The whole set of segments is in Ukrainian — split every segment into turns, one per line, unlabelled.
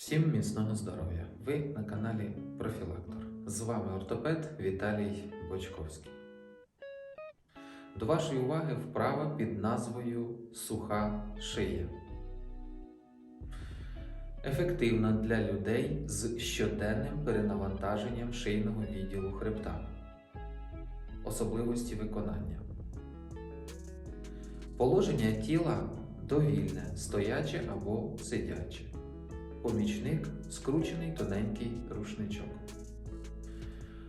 Всім міцного здоров'я! Ви на каналі Профілактор. З вами ортопед Віталій Бочковський. До вашої уваги вправа під назвою Суха шия. Ефективна для людей з щоденним перенавантаженням шийного відділу хребта. Особливості виконання. Положення тіла довільне, стояче або сидяче. Помічник скручений тоненький рушничок.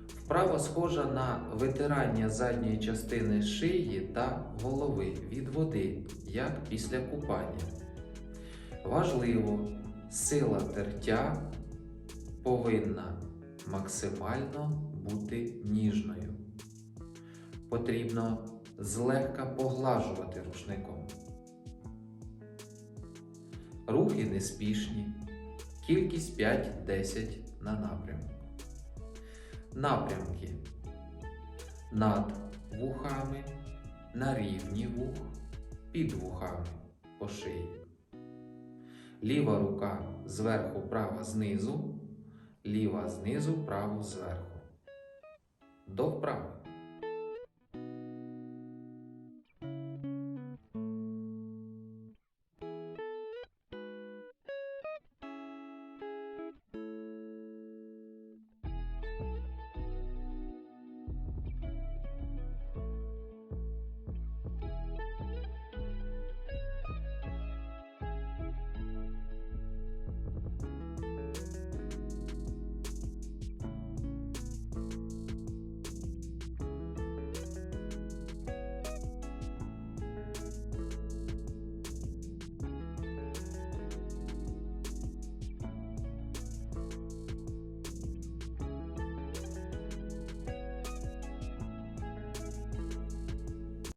Вправа схожа на витирання задньої частини шиї та голови від води, як після купання. Важливо, сила тертя повинна максимально бути ніжною. Потрібно злегка поглажувати рушником. Рухи неспішні. Кількість 5-10 на напрямок. Напрямки над вухами, на рівні вух, під вухами по шиї. Ліва рука зверху, права знизу, ліва знизу, праву зверху. До вправи.